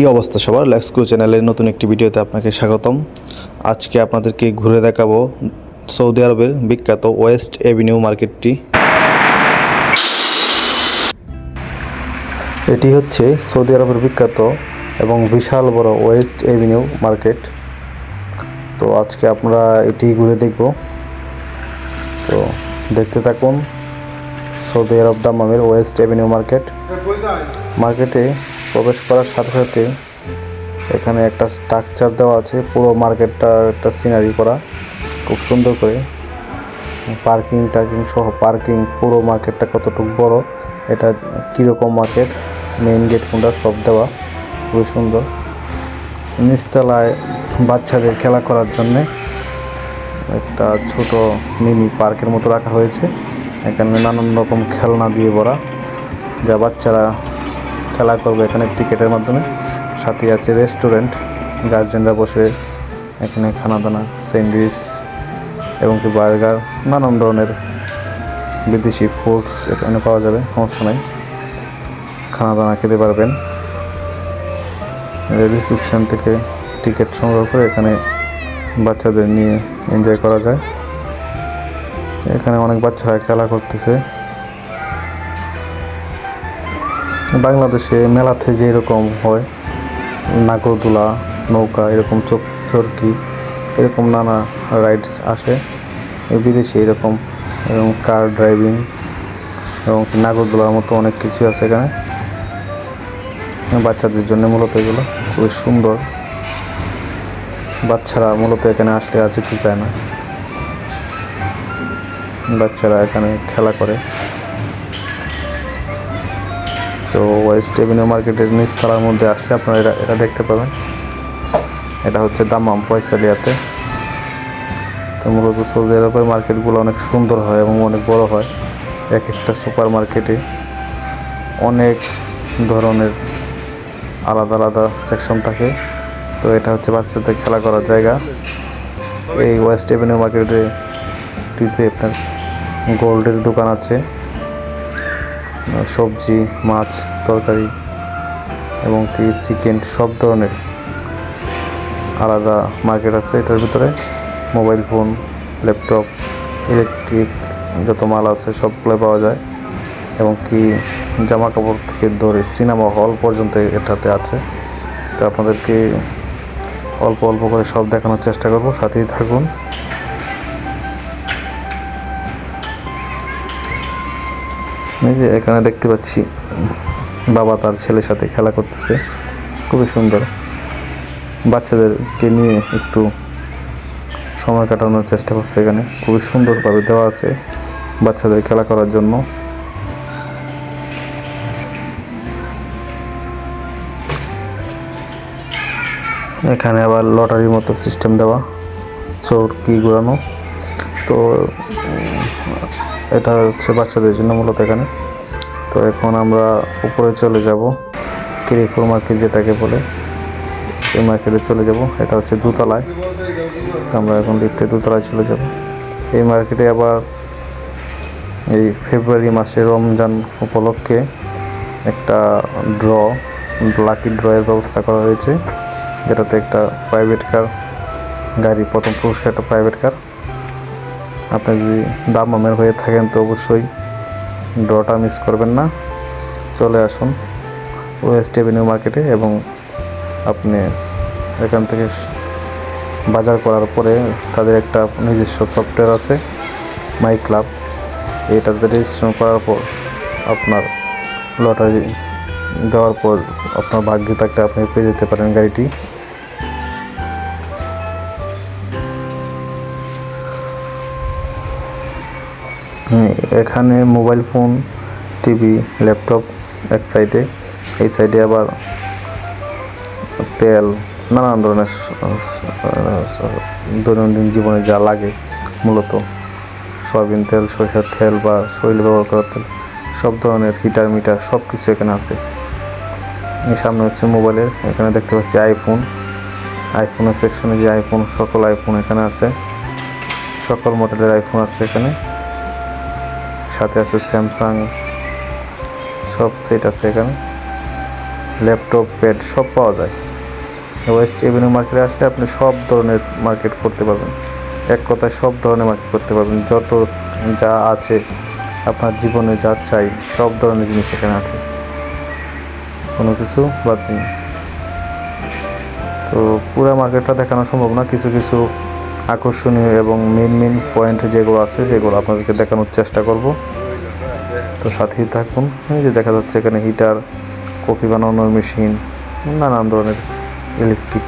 কি অবস্থা সবার? লেক্সকো চ্যানেলের নতুন একটি ভিডিওতে আপনাকে স্বাগতম। আজকে আপনাদেরকে ঘুরে দেখাবো সৌদি আরবের বিখ্যাত ওয়েস্ট এভিনিউ মার্কেটটি। এটি হচ্ছে সৌদি আরবের বিখ্যাত এবং বিশাল বড় ওয়েস্ট এভিনিউ মার্কেট। তো আজকে আমরা এটি ঘুরে দেখব। তো দেখতে থাকুন, সৌদি আরব দামামের ওয়েস্ট এভিনিউ মার্কেট। মার্কেটে প্রবেশ করার সাথে সাথে এখানে একটা স্ট্রাকচার দেওয়া আছে, পুরো মার্কেটটা একটা সিনারি করা, খুব সুন্দর করে। পার্কিং টার্কিং সহ পার্কিং পুরো মার্কেটটা কতটুকু বড়, এটা কীরকম মার্কেট মেইন গেট কোনটা সব দেওয়া, খুবই সুন্দর। নিচতলায় বাচ্চাদের খেলা করার জন্যে একটা ছোট মিনি পার্কের মতো রাখা হয়েছে। এখানে নানান রকম খেলনা দিয়ে ভরা, যা বাচ্চারা খেলা করবে এখানে টিকিটের মাধ্যমে। সাথে আছে রেস্টুরেন্ট, গার্জেনরা বসে এখানে খানা দানা স্যান্ডউইচ এবং কি বার্গার, নানান ধরনের বিদেশি ফুডস এখানে পাওয়া যাবে, সমস্যা নেই। খানা দানা খেতে পারবেন। রিসেপশন থেকে টিকিট সংগ্রহ করে এখানে বাচ্চাদের নিয়ে এনজয় করা যায়। এখানে অনেক বাচ্চারা খেলা করতেছে। বাংলাদেশে মেলাতে যেরকম হয়, নাগরদোলা, নৌকা, এরকম চোখ চরকি, এরকম নানা রাইডস আসে। বিদেশে এরকম, এবং কার ড্রাইভিং এবং নাগরদোলার মতো অনেক কিছু আছে এখানে। বাচ্চাদের জন্য মূলত এগুলো, খুবই সুন্দর। বাচ্চারা মূলত এখানে আসলে আর যেতে চায় না। বাচ্চারা এখানে খেলা করে। তো ওয়েস্ট এভিনিউ মার্কেটের নিচতলার মধ্যে আসলে আপনারা এটা এটা দেখতে পাবেন। এটা হচ্ছে দামাম পয়সালিয়াতে। তো মূলত সৌদি আরবের মার্কেটগুলো অনেক সুন্দর হয় এবং অনেক বড় হয়। এক একটা সুপার মার্কেটে অনেক ধরনের আলাদা আলাদা সেকশন থাকে। তো এটা হচ্ছে বাচ্চাদের খেলা করার জায়গা। এই ওয়েস্ট এভিনিউ মার্কেটে আপনার গোল্ডের দোকান আছে। সবজি, মাছ, তরকারি এবং কি চিকেন সব ধরনের আলাদা মার্কেট আছে এটার ভিতরে। মোবাইল ফোন ল্যাপটপ ইলেকট্রিক যত মাল আছে সবগুলো পাওয়া যায় এবং কি জামা কাপড় থেকে ধরে সিনেমা হল পর্যন্ত এটাতে আছে। তো আপনাদেরকে অল্প অল্প করে সব দেখানোর চেষ্টা করব, সাথেই থাকুন। এই যে এখানে দেখতে পাচ্ছি, বাবা তার ছেলের সাথে খেলা করতেছে। খুবই সুন্দর। বাচ্চাদেরকে নিয়ে একটু সময় কাটানোর চেষ্টা করছে এখানে। খুবই সুন্দরভাবে দেওয়া আছে বাচ্চাদের খেলা করার জন্য। এখানে আবার লটারির মতো সিস্টেম দেওয়া, চোর কি ঘুরানো। তো এটা হচ্ছে বাচ্চাদের জন্য মূলত এখানে। তো এখন আমরা উপরে চলে যাব কিরিপুর মার্কেট যেটাকে বলে সেই মার্কেটে চলে যাব। এটা হচ্ছে দোতলায়। তো আমরা এখন লিফটে দোতলায় চলে যাব। এই মার্কেটে আবার এই ফেব্রুয়ারি মাসে রমজান উপলক্ষে একটা ড্র, লাকি ড্রয়ের ব্যবস্থা করা হয়েছে, যেটাতে একটা প্রাইভেট কার গাড়ি, প্রথম পুরস্কার, একটা প্রাইভেট কার আপনি যদি দামামের হয়ে থাকেন, তো অবশ্যই ড্রটা মিস করবেন না। চলে আসুন ওয়েস্ট এভিনিউ মার্কেটে এবং আপনি এখান থেকে বাজার করার পরে তাদের একটা নিজস্ব সফটওয়্যার আছে মাই ক্লাব এটাতে রেজিস্ট্রেশন করার পর আপনার লটারি দেওয়ার পর আপনার ভাগ্যে থাকলে আপনি পেয়ে যেতে পারেন গাড়িটি। এখানে মোবাইল ফোন, টিভি, ল্যাপটপ এক সাইডে। এই সাইডে আবার তেল, নানান ধরনের দৈনন্দিন জীবনে যা লাগে, মূলত সয়াবিন তেল, সরিষার তেল বা শরীরে ব্যবহার করার তেল, সব ধরনের হিটার, মিটার সব কিছু এখানে আছে। সামনে হচ্ছে মোবাইলের এখানে দেখতে পাচ্ছি আইফোন। আইফোনের সেকশনে যে আইফোন, সকল আইফোন এখানে আছে। সকল মডেলের আইফোন আছে এখানে। সাথে আছে স্যামসাং সব সেট আছে এখানে। ল্যাপটপ প্যাড সব পাওয়া যায়। ওয়েস্ট এভিনিউ মার্কেটে আসলে আপনি সব ধরনের মার্কেট করতে পারবেন। এক কথায় সব ধরনের মার্কেট করতে পারবেন। যত যা আছে, আপনার জীবনে যা চাই, সব ধরনের জিনিস এখানে আছে। কোনো কিছু বাদ নেই। তো পুরো মার্কেটটা দেখানো সম্ভব না। কিছু কিছু আকর্ষণীয় এবং মেন মেন পয়েন্ট যেগুলো আছে, সেগুলো আপনাদেরকে দেখানোর চেষ্টা করব। তো সাথেই থাকুন। এই যে দেখা যাচ্ছে এখানে হিটার কফি বানানোর মেশিন নানান ধরনের ইলেকট্রিক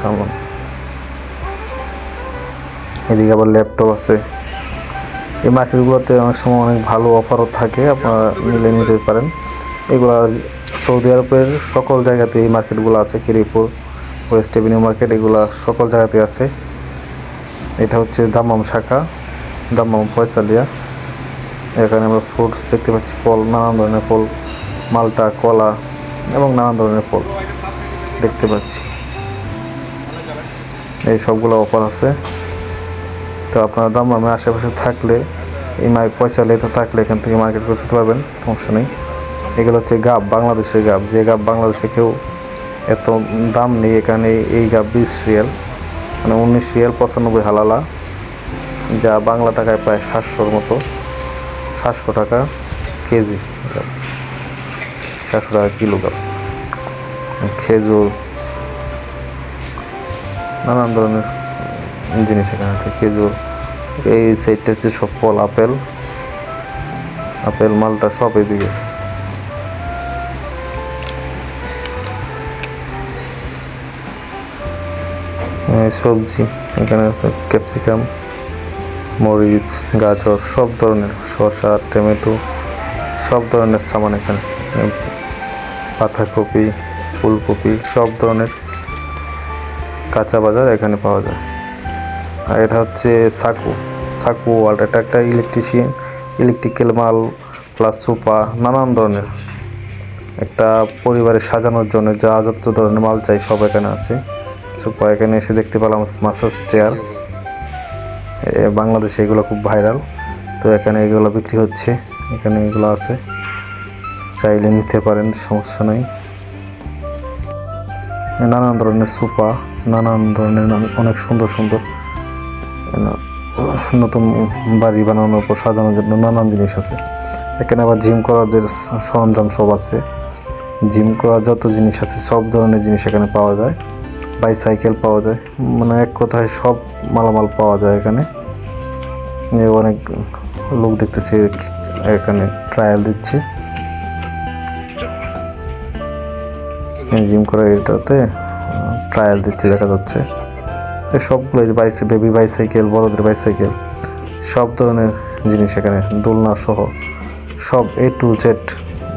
সামান। এদিকে আবার ল্যাপটপ আছে। এই মার্কেটগুলোতে অনেক সময় অনেক ভালো অফারও থাকে, আপনারা মিলে নিতে পারেন। এগুলো সৌদি আরবের সকল জায়গাতে এই মার্কেটগুলো আছে, কিরিপুর, ওয়েস্ট এভিনিউ মার্কেট, এগুলো সকল জায়গাতে আছে। এটা হচ্ছে দামাম শাখা দামাম ফয়সালিয়া। এখানে আমরা ফ্রুটস দেখতে পাচ্ছি, ফল, নানান ধরনের ফল, মালটা, কলা এবং নানান ধরনের ফল দেখতে পাচ্ছি। এই সবগুলো অফার আছে। তো আপনারা দামামে আশেপাশে থাকলে, এই মাই পয়সা লেতে থাকলে এখান থেকে মার্কেট করতে পারবেন, সমস্যা নেই। এগুলো হচ্ছে গাব, বাংলাদেশের গাব। যে গাব বাংলাদেশে কেউ এত দাম নেই, এখানে এই গাব বিশ রিয়াল। মানে উনিশ রিয়াল পঁচানব্বই হালালা, যা বাংলা টাকায় প্রায় সাতশোর মতো, সাতশো টাকা কেজি। সাতশো টাকা কিলো গাব খেজুর, নানান ধরনের জিনিস এখানে আছে, খেজুর। এই সাইডটা হচ্ছে সব ফল আপেল। আপেল, মালটা সব এদিকে। সবজি, এখানে আছে ক্যাপসিকাম, মরিচ, গাজর, সব ধরনের শসা, টমেটো, সব ধরনের সামান এখানে। পাতাকপি ফুলকপি, সব ধরনের কাঁচা বাজার এখানে পাওয়া যায়। আর এটা হচ্ছে সাকু সাকু ওয়ার্ল্ড, এটা একটা ইলেকট্রিশিয়ান ইলেকট্রিক্যাল মাল প্লাস সোফা নানান ধরনের। একটা পরিবারে সাজানোর জন্য যা যত ধরনের মাল চাই সব এখানে আছে। সোফা এখানে এসে দেখতে পেলাম মাসাজ চেয়ার। বাংলাদেশে এগুলো খুব ভাইরাল। তো এখানে এগুলো বিক্রি হচ্ছে, এখানে এগুলো আছে। চাইলে নিতে পারেন, সমস্যা নাই। নানান ধরনের সোফা নানান ধরনের অনেক সুন্দর সুন্দর নতুন বাড়ি বানানোর পর সাজানোর জন্য নানান জিনিস আছে। এখানে আবার জিম করার যে সরঞ্জাম সব আছে। জিম করার যত জিনিস আছে, সব ধরনের জিনিস এখানে পাওয়া যায়। বাইসাইকেল পাওয়া যায়। মানে এক কথায় সব মালামাল পাওয়া যায় এখানে। অনেক লোক দেখতেছি এখানে ট্রায়াল দিচ্ছে। জিম করার এটাতে ট্রায়াল দিচ্ছে দেখা যাচ্ছে। সবগুলো বাইসে বেবি বাইসাইকেল বড়দের বাইসাইকেল সব ধরনের জিনিস এখানে, দোলনা সহ, সব এ টু জেড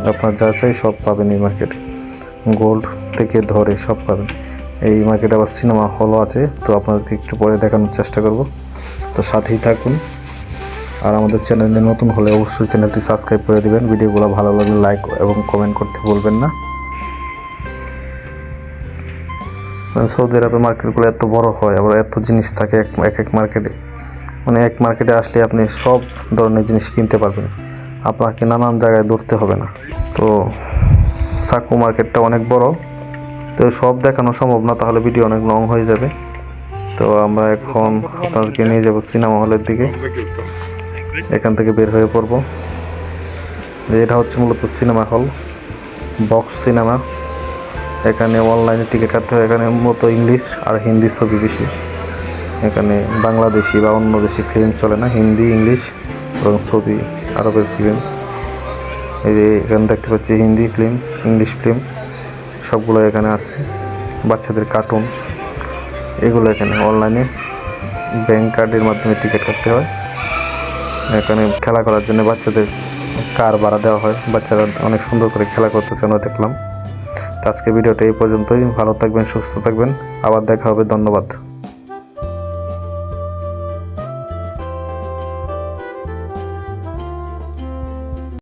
আপনার যা চাই সব পাবেন এই মার্কেটে গোল্ড থেকে ধরে সব পাবেন। এই মার্কেটে আবার সিনেমা হলও আছে, তো আপনাদেরকে একটু পরে দেখানোর চেষ্টা করব। তো সাথেই থাকুন। আর আমাদের চ্যানেলে নতুন হলে অবশ্যই চ্যানেলটি সাবস্ক্রাইব করে দেবেন। ভিডিওগুলো ভালো লাগলে লাইক এবং কমেন্ট করতে বলবেন না। মানে সৌদি আরবের মার্কেটগুলো এত বড় হয়, আবার এত জিনিস থাকে এক এক এক মার্কেটে মানে এক মার্কেটে আসলে আপনি সব ধরনের জিনিস কিনতে পারবেন। আপনাকে নানান জায়গায় দৌড়তে হবে না। তো সাকু মার্কেটটা অনেক বড়। তো সব দেখানো সম্ভব না, তাহলে ভিডিও অনেক লং হয়ে যাবে। তো আমরা এখন আপনাদেরকে নিয়ে যাব সিনেমা হলের দিকে। এখান থেকে বের হয়ে পড়ব। এটা হচ্ছে মূলত সিনেমা হল বক্স সিনেমা এখানে অনলাইনে টিকিট কাটতে হয়, এখানে মূলত ইংলিশ আর হিন্দি ছবি বেশি। এখানে বাংলাদেশি বা অন্য দেশি ফিল্ম চলে না, হিন্দি, ইংলিশ এবং ছবি, আরবের ফিল্ম এই যে এখানে দেখতে পাচ্ছি হিন্দি ফিল্ম ইংলিশ ফিল্ম সবগুলো এখানে আছে। বাচ্চাদের কার্টুন এগুলো এখানে অনলাইনে ব্যাংক কার্ডের মাধ্যমে টিকিট কাটতে হয়। এখানে খেলা করার জন্য বাচ্চাদের কার ভাড়া দেওয়া হয়। বাচ্চারা অনেক সুন্দর করে খেলা করতেছে, আমরা দেখলাম। তো আজকে ভিডিওটা এই পর্যন্তই। ভালো থাকবেন, সুস্থ থাকবেন। আবার দেখা হবে, ধন্যবাদ।